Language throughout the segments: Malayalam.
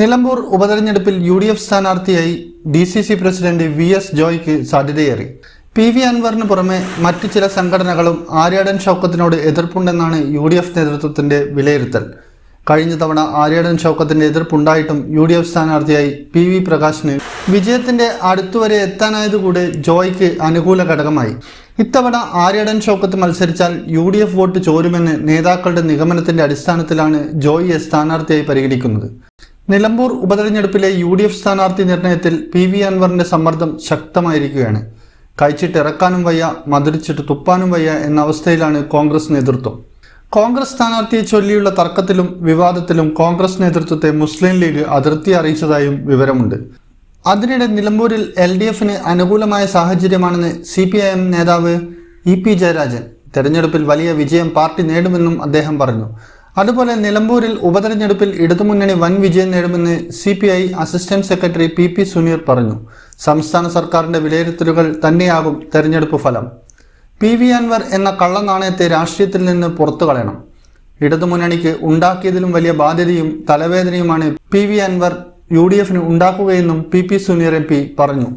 നിലമ്പൂർ ഉപതെരഞ്ഞെടുപ്പിൽ യു ഡി എഫ് സ്ഥാനാർത്ഥിയായി D C C president V S ജോയ്ക്ക് സാധ്യതയേറി. പി വി അൻവറിന് പുറമെ മറ്റു ചില സംഘടനകളും ആര്യാടൻ ഷൗക്കത്തിനോട് എതിർപ്പുണ്ടെന്നാണ് യു ഡി എഫ് നേതൃത്വത്തിന്റെ വിലയിരുത്തൽ. കഴിഞ്ഞ തവണ ആര്യടൻ ഷൗക്കത്തിന്റെ എതിർപ്പുണ്ടായിട്ടും യു ഡി എഫ് സ്ഥാനാർത്ഥിയായി പി വി പ്രകാശിന് വിജയത്തിന്റെ അടുത്തുവരെ എത്താനായതുകൂടെ ജോയ്ക്ക് അനുകൂല ഘടകമായി. ഇത്തവണ ആര്യടൻ ഷൗക്കത്ത് മത്സരിച്ചാൽ യു ഡി എഫ് വോട്ട് ചോരുമെന്ന് നേതാക്കളുടെ നിഗമനത്തിന്റെ അടിസ്ഥാനത്തിലാണ് ജോയിയെ സ്ഥാനാർത്ഥിയായി പരിഗണിക്കുന്നത്. നിലമ്പൂർ ഉപതെരഞ്ഞെടുപ്പിലെ യു ഡി എഫ് സ്ഥാനാർത്ഥി നിർണയത്തിൽ പി വി അൻവറിന്റെ സമ്മർദ്ദം ശക്തമായിരിക്കുകയാണ്. കഴിച്ചിട്ട് ഇറക്കാനും വയ്യ മതിരിച്ചിട്ട് തുപ്പാനും വയ്യ എന്ന അവസ്ഥയിലാണ് കോൺഗ്രസ് നേതൃത്വം. കോൺഗ്രസ് സ്ഥാനാർത്ഥിയെ ചൊല്ലിയുള്ള തർക്കത്തിലും വിവാദത്തിലും കോൺഗ്രസ് നേതൃത്വത്തെ മുസ്ലിം ലീഗ് അതിർത്തി അറിയിച്ചതായും വിവരമുണ്ട്. അതിനിടെ നിലമ്പൂരിൽ എൽ ഡി എഫിന് അനുകൂലമായ സാഹചര്യമാണെന്ന് സി പി ഐ എം നേതാവ് ഇ പി ജയരാജൻ തെരഞ്ഞെടുപ്പിൽ വലിയ വിജയം പാർട്ടി നേടുമെന്നും അദ്ദേഹം പറഞ്ഞു. അതുപോലെ നിലമ്പൂരിൽ ഉപതെരഞ്ഞെടുപ്പിൽ ഇടതുമുന്നണി വൻ വിജയം നേടുമെന്ന് C P I assistant secretary P P Suneer പറഞ്ഞു. സംസ്ഥാന സർക്കാരിന്റെ വിലയിരുത്തലുകൾ തന്നെയാകും തെരഞ്ഞെടുപ്പ് ഫലം. പി വി അൻവർ എന്ന കള്ളനാണയത്തെ രാഷ്ട്രീയത്തിൽ നിന്ന് പുറത്തു കളയണം. ഇടതുമുന്നണിക്ക് ഉണ്ടാക്കിയതിലും വലിയ ബാധ്യതയും തലവേദനയുമാണ് P V Anvar U D എഫിന് ഉണ്ടാക്കുകയെന്നും P P Suneer M P പറഞ്ഞു.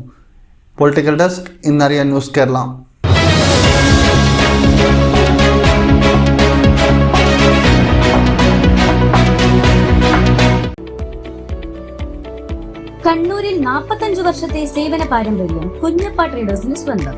പൊളിറ്റിക്കൽ ഡെസ്ക് ഇന്നറിയാൻ ന്യൂസ് കേരള. കണ്ണൂരിൽ നാൽപ്പത്തഞ്ചു വർഷത്തെ സേവന പാരമ്പര്യം കുഞ്ഞപ്പ ട്രേഡേഴ്സിന് സ്വന്തം.